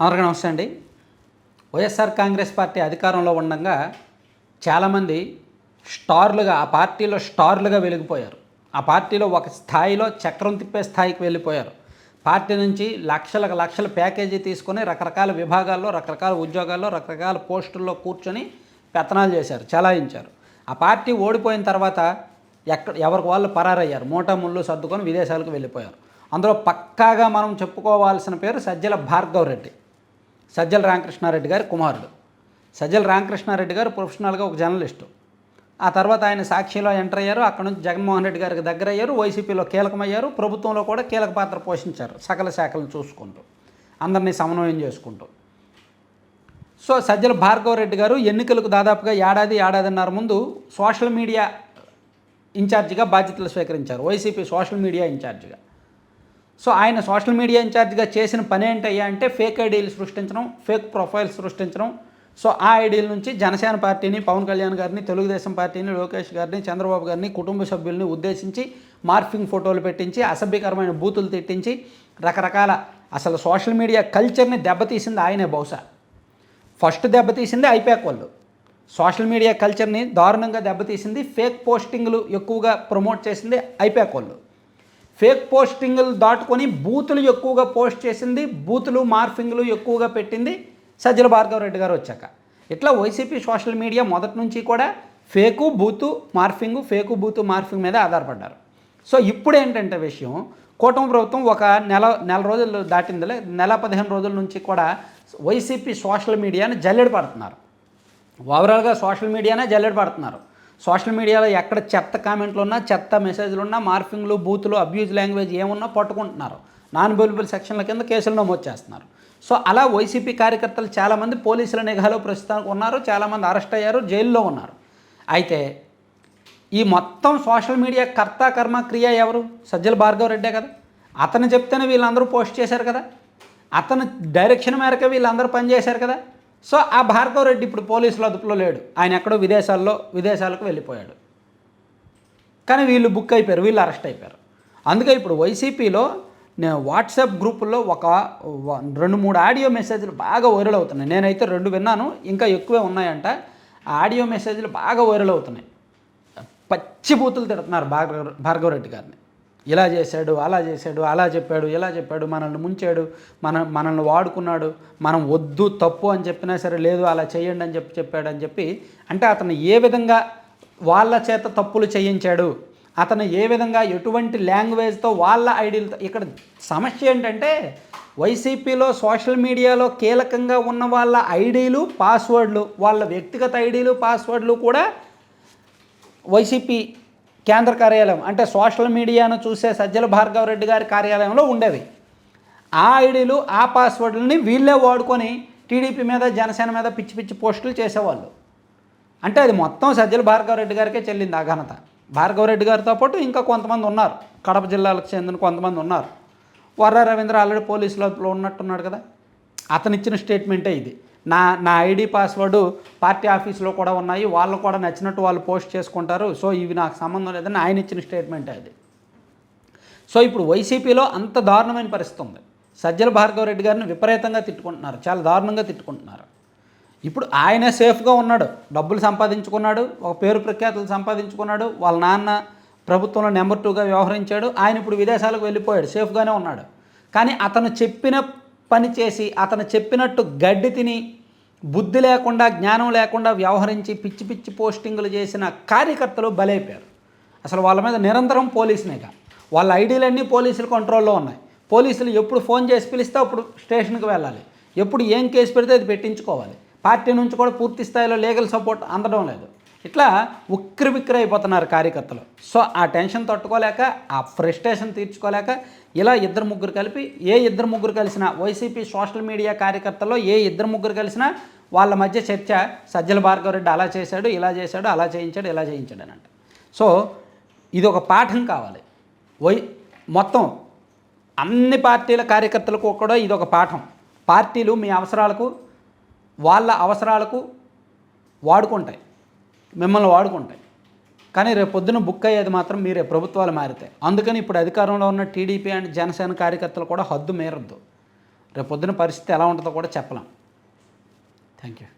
అందరికీ నమస్తే అండి. వైఎస్ఆర్ కాంగ్రెస్ పార్టీ అధికారంలో ఉండగా చాలామంది స్టార్లుగా ఆ పార్టీలో స్టార్లుగా వెలిగిపోయారు. ఆ పార్టీలో ఒక స్థాయిలో చక్రం తిప్పే స్థాయికి వెళ్ళిపోయారు. పార్టీ నుంచి లక్షలకు లక్షల ప్యాకేజీ తీసుకొని రకరకాల విభాగాల్లో రకరకాల ఉద్యోగాల్లో రకరకాల పోస్టుల్లో కూర్చొని పెత్తనాలు చేశారు చలాయించారు. ఆ పార్టీ ఓడిపోయిన తర్వాత ఎక్కడ ఎవరికి వాళ్ళు పరారయ్యారు. మూటా ముళ్ళు సర్దుకొని విదేశాలకు వెళ్ళిపోయారు. అందులో పక్కాగా మనం చెప్పుకోవాల్సిన పేరు సజ్జల భార్గవ్ రెడ్డి. సజ్జల రామకృష్ణారెడ్డి గారి కుమారుడు. సజ్జల రామకృష్ణారెడ్డి గారు ప్రొఫెషనల్గా ఒక జర్నలిస్టు. ఆ తర్వాత ఆయన సాక్షిలో ఎంటర్ అయ్యారు. అక్కడ నుంచి జగన్మోహన్ రెడ్డి గారికి దగ్గర అయ్యారు. వైసీపీలో కీలకమయ్యారు. ప్రభుత్వంలో కూడా కీలక పాత్ర పోషించారు. సకల శాఖలను చూసుకుంటూ అందరినీ సమన్వయం చేసుకుంటూ. సో సజ్జల భార్గవ రెడ్డి గారు ఎన్నికలకు దాదాపుగా ఏడాది ఏడాదిన్నర ముందు సోషల్ మీడియా ఇన్ఛార్జిగా బాధ్యతలు స్వీకరించారు. వైసీపీ సోషల్ మీడియా ఇన్ఛార్జిగా. సో ఆయన సోషల్ మీడియా ఇన్ఛార్జ్గా చేసిన పని ఏంటయ్యా అంటే ఫేక్ ఐడీలు సృష్టించడం ఫేక్ ప్రొఫైల్ సృష్టించడం. సో ఆ ఐడీల నుంచి జనసేన పార్టీని పవన్ కళ్యాణ్ గారిని తెలుగుదేశం పార్టీని లోకేష్ గారిని చంద్రబాబు గారిని కుటుంబ సభ్యుల్ని ఉద్దేశించి మార్ఫింగ్ ఫోటోలు పెట్టించి అసభ్యకరమైన బూతులు తిట్టించి రకరకాల అసలు సోషల్ మీడియా కల్చర్ని దెబ్బతీసింది ఆయనే బహుశా. ఫస్ట్ దెబ్బతీసింది ఐపాక్ వాళ్ళు. సోషల్ మీడియా కల్చర్ని దారుణంగా దెబ్బతీసింది ఫేక్ పోస్టింగ్లు ఎక్కువగా ప్రమోట్ చేసింది ఐపాక్ వాళ్ళు. ఫేక్ పోస్టింగ్లు దాటుకొని బూతులు ఎక్కువగా పోస్ట్ చేసింది బూతులు మార్ఫింగ్లు ఎక్కువగా పెట్టింది సజ్జల భార్గవ రెడ్డి గారు వచ్చాక. ఇట్లా వైసీపీ సోషల్ మీడియా మొదటి నుంచి కూడా ఫేకు బూతు మార్ఫింగ్ ఫేకు బూతు మార్ఫింగ్ మీద ఆధారపడ్డారు. సో ఇప్పుడు ఏంటంటే విషయం కూటమి ప్రభుత్వం ఒక నెల నెల రోజులు దాటిందిలే నెల పదిహేను రోజుల నుంచి కూడా వైసీపీ సోషల్ మీడియాని జల్లెడ పడుతున్నారు. ఓవరాల్గా సోషల్ మీడియానే జల్లెడ పడుతున్నారు. సోషల్ మీడియాలో ఎక్కడ చెత్త కామెంట్లు ఉన్నా చెత్త మెసేజ్లు ఉన్నా మార్ఫింగ్లు బూతులు అబ్యూజ్ లాంగ్వేజ్ ఏమున్నా పట్టుకుంటున్నారు. నాన్ అవైలబుల్ సెక్షన్ల కింద కేసులు నమోదు చేస్తున్నారు. సో అలా వైసీపీ కార్యకర్తలు చాలామంది పోలీసుల నిఘాలో ప్రస్తుతానికి ఉన్నారు చాలామంది అరెస్ట్ అయ్యారు జైల్లో ఉన్నారు. అయితే ఈ మొత్తం సోషల్ మీడియా కర్త కర్మ క్రియ ఎవరు? సజ్జల భార్గవ రెడ్డే కదా. అతను చెప్తేనే వీళ్ళందరూ పోస్ట్ చేశారు కదా. అతను డైరెక్షన్ మేరకు వీళ్ళందరూ పనిచేశారు కదా. సో ఆ భార్గవ రెడ్డి ఇప్పుడు పోలీసుల అదుపులో లేడు. ఆయన ఎక్కడో విదేశాల్లో విదేశాలకు వెళ్ళిపోయాడు. కానీ వీళ్ళు బుక్ అయిపోయారు వీళ్ళు అరెస్ట్ అయిపోయారు. అందుకే ఇప్పుడు వైసీపీలో నేను వాట్సాప్ గ్రూపుల్లో ఒక రెండు మూడు ఆడియో మెసేజ్లు బాగా వైరల్ అవుతున్నాయి. నేనైతే రెండు విన్నాను ఇంకా ఎక్కువే ఉన్నాయంట. ఆ ఆడియో మెసేజ్లు బాగా వైరల్ అవుతున్నాయి. పచ్చి బూతులు తిడుతున్నారు భార్గవ భార్గవ రెడ్డి గారిని. ఇలా చేశాడు అలా చేశాడు అలా చెప్పాడు ఇలా చెప్పాడు మనల్ని ముంచాడు మన మనల్ని వాడుకున్నాడు మనం వద్దు తప్పు అని చెప్పినా సరే లేదు అలా చేయండి అని చెప్పి చెప్పాడు అని చెప్పి అంటే అతను ఏ విధంగా వాళ్ళ చేత తప్పులు చేయించాడు అతను ఏ విధంగా ఎటువంటి లాంగ్వేజ్తో వాళ్ళ ఐడియలతో ఇక్కడ సమస్య ఏంటంటే వైసీపీలో సోషల్ మీడియాలో కీలకంగా ఉన్న వాళ్ళ ఐడీలు పాస్వర్డ్లు వాళ్ళ వ్యక్తిగత ఐడీలు పాస్వర్డ్లు కూడా వైసీపీ కేంద్ర కార్యాలయం అంటే సోషల్ మీడియాను చూసే సజ్జల భార్గవ రెడ్డి గారి కార్యాలయంలో ఉండేవి ఆ ఐడీలు ఆ పాస్వర్డ్లని వీళ్ళే వాడుకొని టీడీపీ మీద జనసేన మీద పిచ్చి పిచ్చి పోస్టులు చేసేవాళ్ళు. అంటే అది మొత్తం సజ్జల భార్గవ రెడ్డి గారికే చెల్లింది ఆ ఘనత భార్గవ రెడ్డి గారితో పాటు ఇంకా కొంతమంది ఉన్నారు. కడప జిల్లాలకు చెందిన కొంతమంది ఉన్నారు. వర్ర రవీంద్ర ఆల్రెడీ పోలీసులో ఉన్నట్టున్నాడు కదా. అతనిచ్చిన స్టేట్మెంటే ఇది. నా నా ఐడి పాస్వర్డ్ పార్టీ ఆఫీస్లో కూడా ఉన్నాయి. వాళ్ళు కూడా నచ్చినట్టు వాళ్ళు పోస్ట్ చేసుకుంటారు. సో ఇవి నాకు సంబంధం లేదని ఆయన ఇచ్చిన స్టేట్మెంట్ అది. సో ఇప్పుడు వైసీపీలో అంత దారుణమైన పరిస్థితి ఉంది. సజ్జల భార్గవ రెడ్డి గారిని విపరీతంగా తిట్టుకుంటున్నారు. చాలా దారుణంగా తిట్టుకుంటున్నారు. ఇప్పుడు ఆయన సేఫ్గా ఉన్నాడు. డబ్బులు సంపాదించుకున్నాడు. ఒక పేరు ప్రఖ్యాతులు సంపాదించుకున్నాడు. వాళ్ళ నాన్న ప్రభుత్వంలో నెంబర్ టూగా వ్యవహరించాడు. ఆయన ఇప్పుడు విదేశాలకు వెళ్ళిపోయాడు. సేఫ్గానే ఉన్నాడు. కానీ అతను చెప్పిన పని చేసి అతను చెప్పినట్టు గడ్డి తిని బుద్ధి లేకుండా జ్ఞానం లేకుండా వ్యవహరించి పిచ్చి పిచ్చి పోస్టింగులు చేసిన కార్యకర్తలు బలైపోయారు. అసలు వాళ్ళ మీద నిరంతరం పోలీసునేగా వాళ్ళ ఐడీలన్నీ పోలీసుల కంట్రోల్లో ఉన్నాయి. పోలీసులు ఎప్పుడు ఫోన్ చేసి పిలిస్తే అప్పుడు స్టేషన్కి వెళ్ళాలి. ఎప్పుడు ఏం కేసు పెడితే అది పెట్టించుకోవాలి. పార్టీ నుంచి కూడా పూర్తి స్థాయిలో లీగల్ సపోర్ట్ అందడం లేదు. ఇట్లా ఉక్కిరి అయిపోతున్నారు కార్యకర్తలు. సో ఆ టెన్షన్ తట్టుకోలేక ఆ ఫ్రస్ట్రేషన్ తీర్చుకోలేక ఇలా ఇద్దరు ముగ్గురు కలిపి ఏ ఇద్దరు ముగ్గురు కలిసినా వైసీపీ సోషల్ మీడియా కార్యకర్తల్లో ఏ ఇద్దరు ముగ్గురు కలిసినా వాళ్ళ మధ్య చర్చ సజ్జల భార్గవ రెడ్డి అలా చేశాడు ఇలా చేశాడు అలా చేయించాడు ఇలా చేయించాడు అని సో ఇది ఒక పాఠం కావాలి. వై మొత్తం అన్ని పార్టీల కార్యకర్తలకు కూడా ఇది ఒక పాఠం. పార్టీలు మీ అవసరాలకు వాళ్ళ అవసరాలకు వాడుకుంటాయి. మిమ్మల్ని వాడుకుంటాయి. కానీ రేపు పొద్దున బుక్ అయ్యేది మాత్రం మీరే ప్రభుత్వాలు మారితే. అందుకని ఇప్పుడు అధికారంలో ఉన్న టీడీపీ అండ్ జనసేన కార్యకర్తలు కూడా హద్దు మేరద్దు. రేపు పొద్దున పరిస్థితి ఎలా ఉంటుందో కూడా చెప్పలేం. Thank you